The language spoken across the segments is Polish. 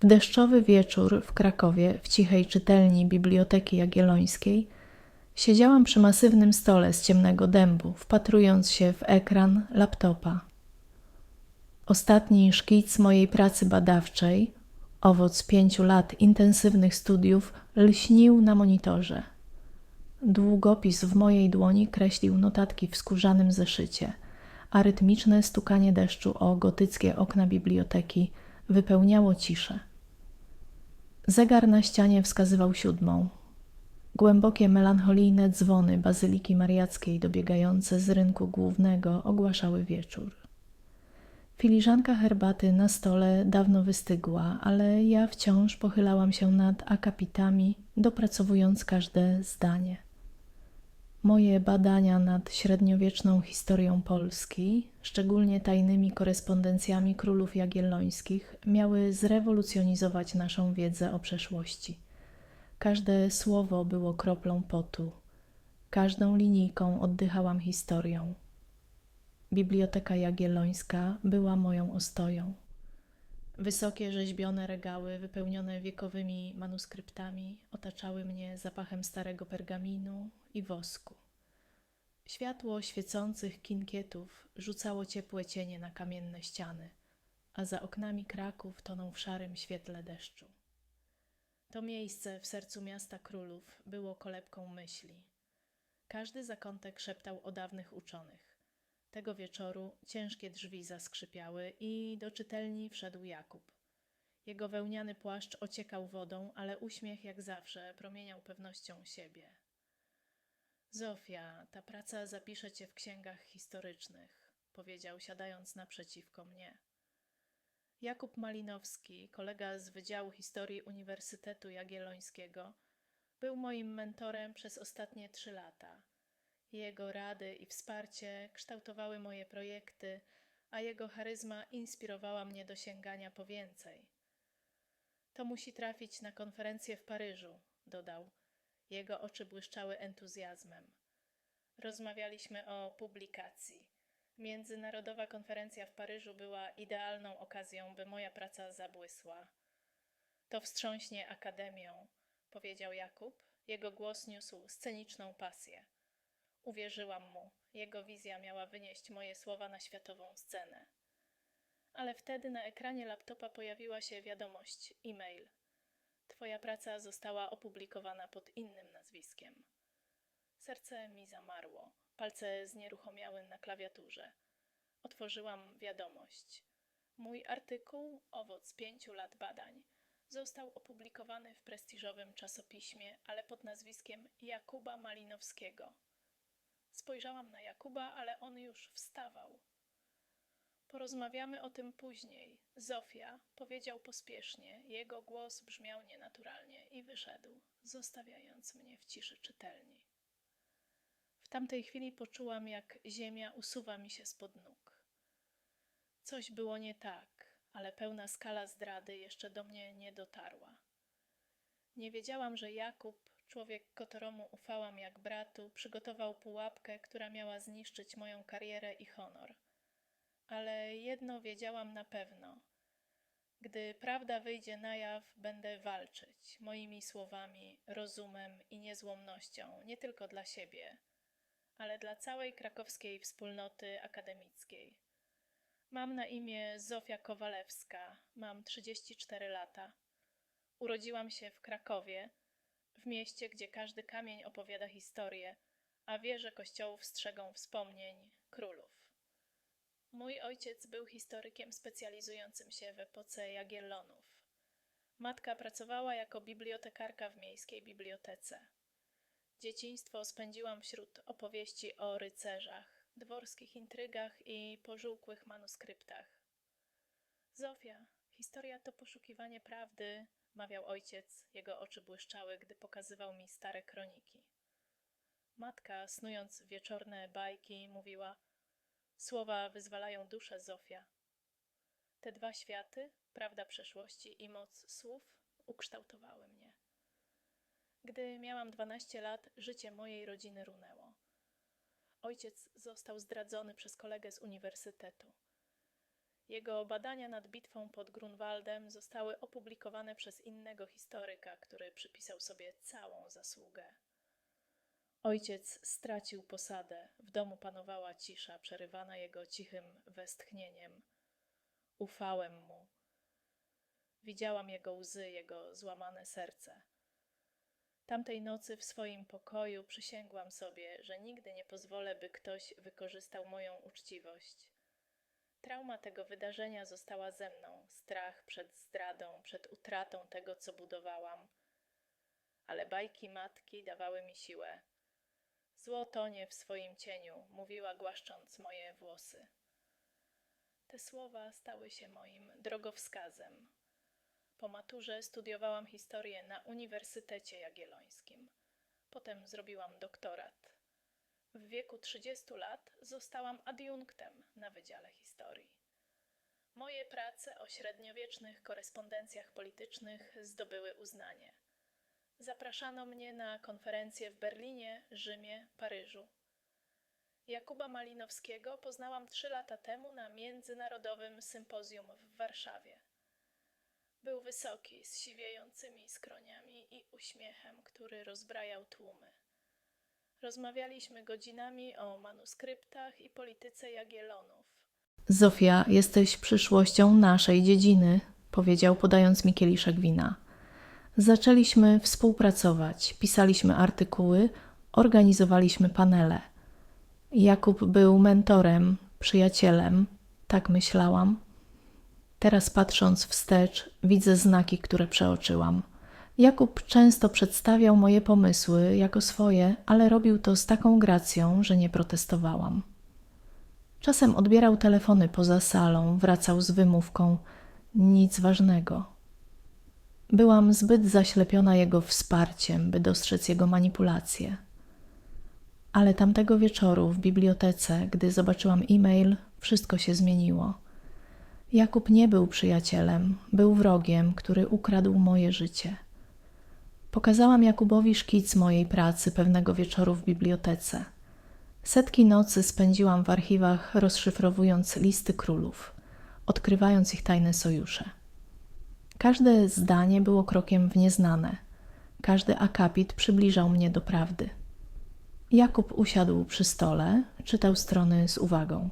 W deszczowy wieczór w Krakowie, w cichej czytelni Biblioteki Jagiellońskiej, siedziałam przy masywnym stole z ciemnego dębu, wpatrując się w ekran laptopa. Ostatni szkic mojej pracy badawczej, owoc pięciu lat intensywnych studiów, lśnił na monitorze. Długopis w mojej dłoni kreślił notatki w skórzanym zeszycie, a rytmiczne stukanie deszczu o gotyckie okna biblioteki wypełniało ciszę. Zegar na ścianie wskazywał siódmą. Głębokie, melancholijne dzwony Bazyliki Mariackiej dobiegające z rynku głównego ogłaszały wieczór. Filiżanka herbaty na stole dawno wystygła, ale ja wciąż pochylałam się nad akapitami, dopracowując każde zdanie. Moje badania nad średniowieczną historią Polski, szczególnie tajnymi korespondencjami królów jagiellońskich, miały zrewolucjonizować naszą wiedzę o przeszłości. Każde słowo było kroplą potu, każdą linijką oddychałam historią. Biblioteka Jagiellońska była moją ostoją. Wysokie rzeźbione regały wypełnione wiekowymi manuskryptami otaczały mnie zapachem starego pergaminu i wosku. Światło świecących kinkietów rzucało ciepłe cienie na kamienne ściany, a za oknami Kraków tonął w szarym świetle deszczu. To miejsce w sercu miasta królów było kolebką myśli. Każdy zakątek szeptał o dawnych uczonych. Tego wieczoru ciężkie drzwi zaskrzypiały i do czytelni wszedł Jakub. Jego wełniany płaszcz ociekał wodą, ale uśmiech jak zawsze promieniał pewnością siebie. Zofia, ta praca zapisze cię w księgach historycznych, powiedział, siadając naprzeciwko mnie. Jakub Malinowski, kolega z Wydziału Historii Uniwersytetu Jagiellońskiego, był moim mentorem przez ostatnie trzy lata. Jego rady i wsparcie kształtowały moje projekty, a jego charyzma inspirowała mnie do sięgania po więcej. To musi trafić na konferencję w Paryżu, dodał. Jego oczy błyszczały entuzjazmem. Rozmawialiśmy o publikacji. Międzynarodowa konferencja w Paryżu była idealną okazją, by moja praca zabłysła. To wstrząśnie akademią, powiedział Jakub. Jego głos niósł sceniczną pasję. Uwierzyłam mu. Jego wizja miała wynieść moje słowa na światową scenę. Ale wtedy na ekranie laptopa pojawiła się wiadomość, e-mail. Twoja praca została opublikowana pod innym nazwiskiem. Serce mi zamarło, palce znieruchomiały na klawiaturze. Otworzyłam wiadomość. Mój artykuł, owoc pięciu lat badań, został opublikowany w prestiżowym czasopiśmie, ale pod nazwiskiem Jakuba Malinowskiego. Spojrzałam na Jakuba, ale on już wstawał. Porozmawiamy o tym później. Zofia powiedział pospiesznie, jego głos brzmiał nienaturalnie i wyszedł, zostawiając mnie w ciszy czytelni. W tamtej chwili poczułam, jak ziemia usuwa mi się spod nóg. Coś było nie tak, ale pełna skala zdrady jeszcze do mnie nie dotarła. Nie wiedziałam, że Jakub, człowiek któremu ufałam jak bratu, przygotował pułapkę, która miała zniszczyć moją karierę i honor. Ale jedno wiedziałam na pewno. Gdy prawda wyjdzie na jaw, będę walczyć moimi słowami, rozumem i niezłomnością, nie tylko dla siebie, ale dla całej krakowskiej wspólnoty akademickiej. Mam na imię Zofia Kowalewska, mam 34 lata. Urodziłam się w Krakowie, w mieście, gdzie każdy kamień opowiada historię, a wieże kościołów strzegą wspomnień królów. Mój ojciec był historykiem specjalizującym się w epoce Jagiellonów. Matka pracowała jako bibliotekarka w miejskiej bibliotece. Dzieciństwo spędziłam wśród opowieści o rycerzach, dworskich intrygach i pożółkłych manuskryptach. Zofia, historia to poszukiwanie prawdy, mawiał ojciec, jego oczy błyszczały, gdy pokazywał mi stare kroniki. Matka, snując wieczorne bajki, mówiła: Słowa wyzwalają duszę, Zofia. Te dwa światy, prawda przeszłości i moc słów, ukształtowały mnie. Gdy miałam 12 lat, życie mojej rodziny runęło. Ojciec został zdradzony przez kolegę z uniwersytetu. Jego badania nad bitwą pod Grunwaldem zostały opublikowane przez innego historyka, który przypisał sobie całą zasługę. Ojciec stracił posadę, w domu panowała cisza, przerywana jego cichym westchnieniem. Ufałem mu. Widziałam jego łzy, jego złamane serce. Tamtej nocy w swoim pokoju przysięgłam sobie, że nigdy nie pozwolę, by ktoś wykorzystał moją uczciwość. Trauma tego wydarzenia została ze mną, strach przed zdradą, przed utratą tego, co budowałam. Ale bajki matki dawały mi siłę. Zło tonie w swoim cieniu, mówiła głaszcząc moje włosy. Te słowa stały się moim drogowskazem. Po maturze studiowałam historię na Uniwersytecie Jagiellońskim. Potem zrobiłam doktorat. W wieku 30 lat zostałam adiunktem na Wydziale Historii. Moje prace o średniowiecznych korespondencjach politycznych zdobyły uznanie. Zapraszano mnie na konferencje w Berlinie, Rzymie, Paryżu. Jakuba Malinowskiego poznałam trzy lata temu na międzynarodowym sympozjum w Warszawie. Był wysoki, z siwiejącymi skroniami i uśmiechem, który rozbrajał tłumy. Rozmawialiśmy godzinami o manuskryptach i polityce Jagiellonów. Zofia, jesteś przyszłością naszej dziedziny, powiedział, podając mi kieliszek wina. Zaczęliśmy współpracować, pisaliśmy artykuły, organizowaliśmy panele. Jakub był mentorem, przyjacielem, tak myślałam. Teraz patrząc wstecz, widzę znaki, które przeoczyłam. Jakub często przedstawiał moje pomysły jako swoje, ale robił to z taką gracją, że nie protestowałam. Czasem odbierał telefony poza salą, wracał z wymówką nic ważnego. Byłam zbyt zaślepiona jego wsparciem, by dostrzec jego manipulacje. Ale tamtego wieczoru w bibliotece, gdy zobaczyłam e-mail, wszystko się zmieniło. Jakub nie był przyjacielem, był wrogiem, który ukradł moje życie. Pokazałam Jakubowi szkic mojej pracy pewnego wieczoru w bibliotece. Setki nocy spędziłam w archiwach, rozszyfrowując listy królów, odkrywając ich tajne sojusze. Każde zdanie było krokiem w nieznane, każdy akapit przybliżał mnie do prawdy. Jakub usiadł przy stole, czytał strony z uwagą.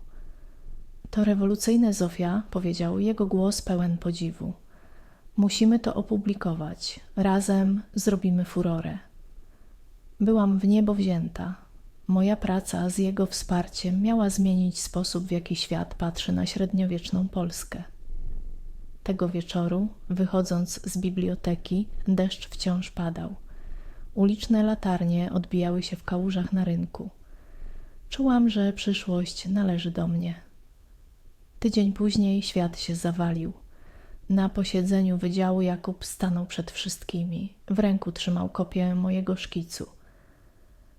To rewolucyjne, Zofia, powiedział, jego głos pełen podziwu. Musimy to opublikować. Razem zrobimy furorę. Byłam w niebo wzięta. Moja praca z jego wsparciem miała zmienić sposób, w jaki świat patrzy na średniowieczną Polskę. Tego wieczoru, wychodząc z biblioteki, deszcz wciąż padał. Uliczne latarnie odbijały się w kałużach na rynku. Czułam, że przyszłość należy do mnie. Tydzień później świat się zawalił. Na posiedzeniu wydziału Jakub stanął przed wszystkimi. W ręku trzymał kopię mojego szkicu.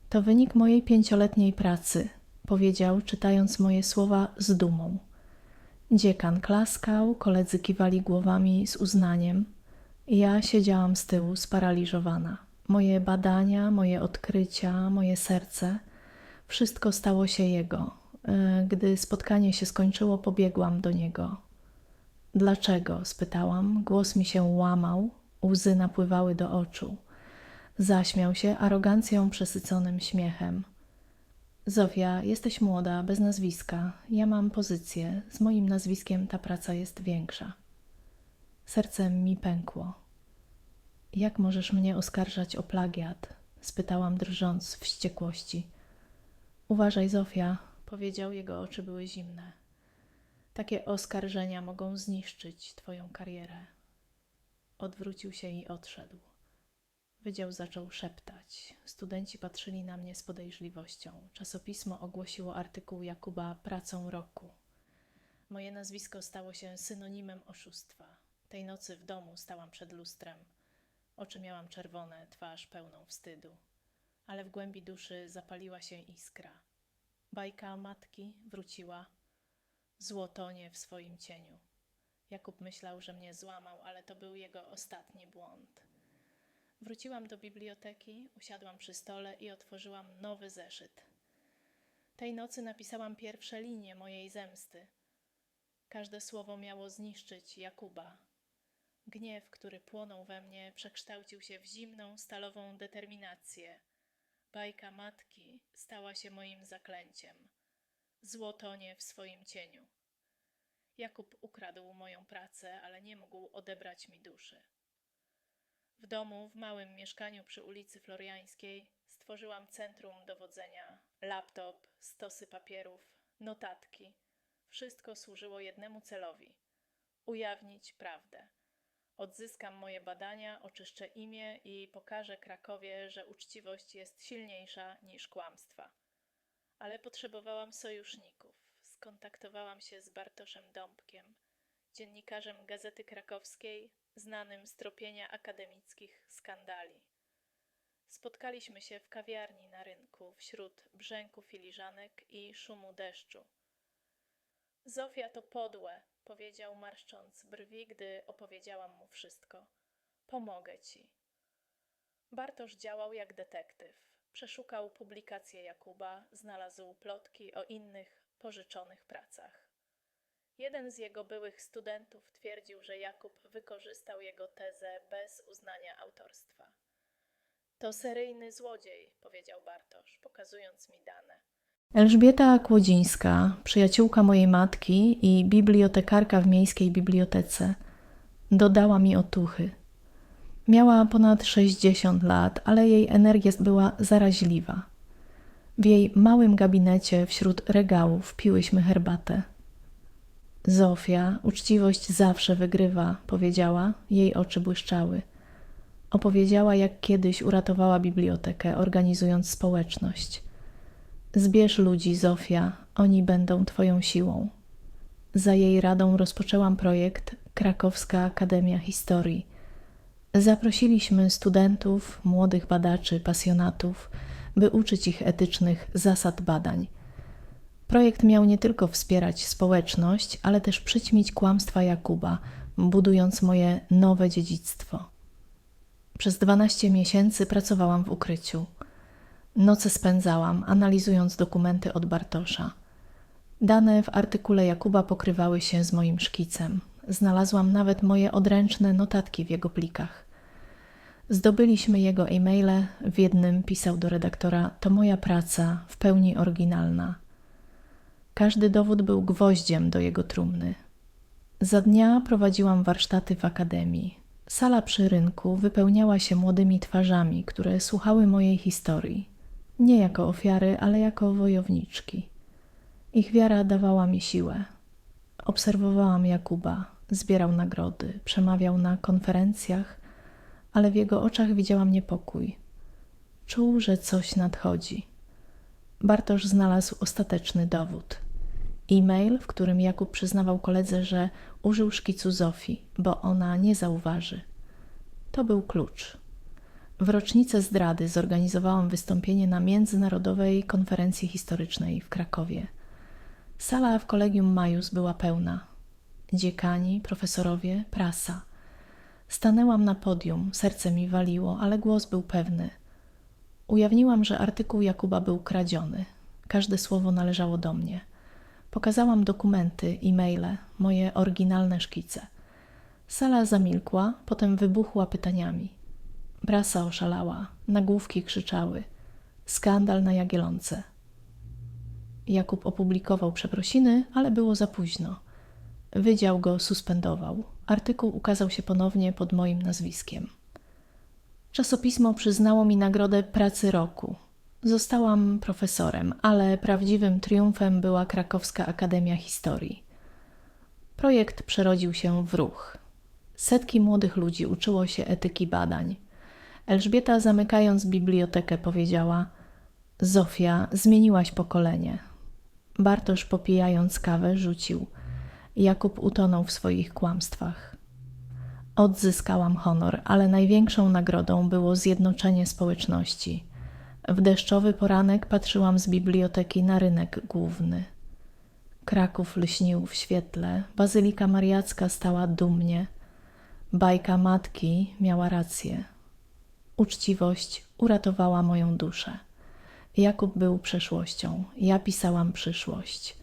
To wynik mojej pięcioletniej pracy, powiedział, czytając moje słowa z dumą. Dziekan klaskał, koledzy kiwali głowami z uznaniem. Ja siedziałam z tyłu, sparaliżowana. Moje badania, moje odkrycia, moje serce wszystko stało się jego. E, Gdy spotkanie się skończyło, pobiegłam do niego. Dlaczego? spytałam. Głos mi się łamał, łzy napływały do oczu. Zaśmiał się arogancją przesyconym śmiechem. Zofia, jesteś młoda, bez nazwiska. Ja mam pozycję. Z moim nazwiskiem ta praca jest większa. Sercem mi pękło. Jak możesz mnie oskarżać o plagiat? spytałam drżąc wściekłości. Uważaj, Zofia, powiedział, jego oczy były zimne. Takie oskarżenia mogą zniszczyć Twoją karierę. Odwrócił się i odszedł. Wydział zaczął szeptać. Studenci patrzyli na mnie z podejrzliwością. Czasopismo ogłosiło artykuł Jakuba pracą roku. Moje nazwisko stało się synonimem oszustwa. Tej nocy w domu stałam przed lustrem. Oczy miałam czerwone, twarz pełną wstydu. Ale w głębi duszy zapaliła się iskra. Bajka matki wróciła. Zło tonie w swoim cieniu. Jakub myślał, że mnie złamał, ale to był jego ostatni błąd. Wróciłam do biblioteki, usiadłam przy stole i otworzyłam nowy zeszyt. Tej nocy napisałam pierwsze linie mojej zemsty. Każde słowo miało zniszczyć Jakuba. Gniew, który płonął we mnie, przekształcił się w zimną, stalową determinację. Bajka matki stała się moim zaklęciem. Zło tonie w swoim cieniu. Jakub ukradł moją pracę, ale nie mógł odebrać mi duszy. W domu, w małym mieszkaniu przy ulicy Floriańskiej, stworzyłam centrum dowodzenia, laptop, stosy papierów, notatki. Wszystko służyło jednemu celowi ujawnić prawdę. Odzyskam moje badania, oczyszczę imię i pokażę Krakowie, że uczciwość jest silniejsza niż kłamstwa. Ale potrzebowałam sojuszników. Skontaktowałam się z Bartoszem Dąbkiem, dziennikarzem Gazety Krakowskiej, znanym z tropienia akademickich skandali. Spotkaliśmy się w kawiarni na rynku wśród brzęku filiżanek i szumu deszczu. Zofia to podłe, powiedział marszcząc brwi, gdy opowiedziałam mu wszystko. Pomogę ci. Bartosz działał jak detektyw. Przeszukał publikacje Jakuba, znalazł plotki o innych pożyczonych pracach. Jeden z jego byłych studentów twierdził, że Jakub wykorzystał jego tezę bez uznania autorstwa. To seryjny złodziej, powiedział Bartosz, pokazując mi dane. Elżbieta Kłodzińska, przyjaciółka mojej matki i bibliotekarka w miejskiej bibliotece, dodała mi otuchy. Miała ponad 60 lat, ale jej energia była zaraźliwa. W jej małym gabinecie wśród regałów piłyśmy herbatę. Zofia, uczciwość zawsze wygrywa, powiedziała, jej oczy błyszczały. Opowiedziała, jak kiedyś uratowała bibliotekę, organizując społeczność. Zbierz ludzi, Zofia, oni będą Twoją siłą. Za jej radą rozpoczęłam projekt Krakowska Akademia Historii. Zaprosiliśmy studentów, młodych badaczy, pasjonatów, by uczyć ich etycznych zasad badań. Projekt miał nie tylko wspierać społeczność, ale też przyćmić kłamstwa Jakuba, budując moje nowe dziedzictwo. Przez 12 miesięcy pracowałam w ukryciu. Noce spędzałam, analizując dokumenty od Bartosza. Dane w artykule Jakuba pokrywały się z moim szkicem. Znalazłam nawet moje odręczne notatki w jego plikach. Zdobyliśmy jego e-maile, w jednym pisał do redaktora: To moja praca, w pełni oryginalna. Każdy dowód był gwoździem do jego trumny. Za dnia prowadziłam warsztaty w akademii. Sala przy rynku wypełniała się młodymi twarzami, które słuchały mojej historii. Nie jako ofiary, ale jako wojowniczki. Ich wiara dawała mi siłę. Obserwowałam Jakuba, zbierał nagrody, przemawiał na konferencjach, ale w jego oczach widziałam niepokój. Czuł, że coś nadchodzi. Bartosz znalazł ostateczny dowód. E-mail, w którym Jakub przyznawał koledze, że użył szkicu Zofii, bo ona nie zauważy. To był klucz. W rocznicę zdrady zorganizowałam wystąpienie na Międzynarodowej Konferencji Historycznej w Krakowie. Sala w Kolegium Majus była pełna. Dziekani, profesorowie, prasa. Stanęłam na podium, serce mi waliło, ale głos był pewny. Ujawniłam, że artykuł Jakuba był kradziony. Każde słowo należało do mnie. Pokazałam dokumenty, e-maile, moje oryginalne szkice. Sala zamilkła, potem wybuchła pytaniami. Prasa oszalała, nagłówki krzyczały. Skandal na Jagielonce. Jakub opublikował przeprosiny, ale było za późno. Wydział go suspendował. Artykuł ukazał się ponownie pod moim nazwiskiem. Czasopismo przyznało mi nagrodę pracy roku. Zostałam profesorem, ale prawdziwym triumfem była Krakowska Akademia Historii. Projekt przerodził się w ruch. Setki młodych ludzi uczyło się etyki badań. Elżbieta, zamykając bibliotekę, powiedziała: Zofia, zmieniłaś pokolenie. Bartosz, popijając kawę, rzucił: Jakub utonął w swoich kłamstwach. Odzyskałam honor, ale największą nagrodą było zjednoczenie społeczności. W deszczowy poranek patrzyłam z biblioteki na rynek główny. Kraków lśnił w świetle, bazylika mariacka stała dumnie. Bajka matki miała rację. Uczciwość uratowała moją duszę. Jakub był przeszłością, ja pisałam przyszłość.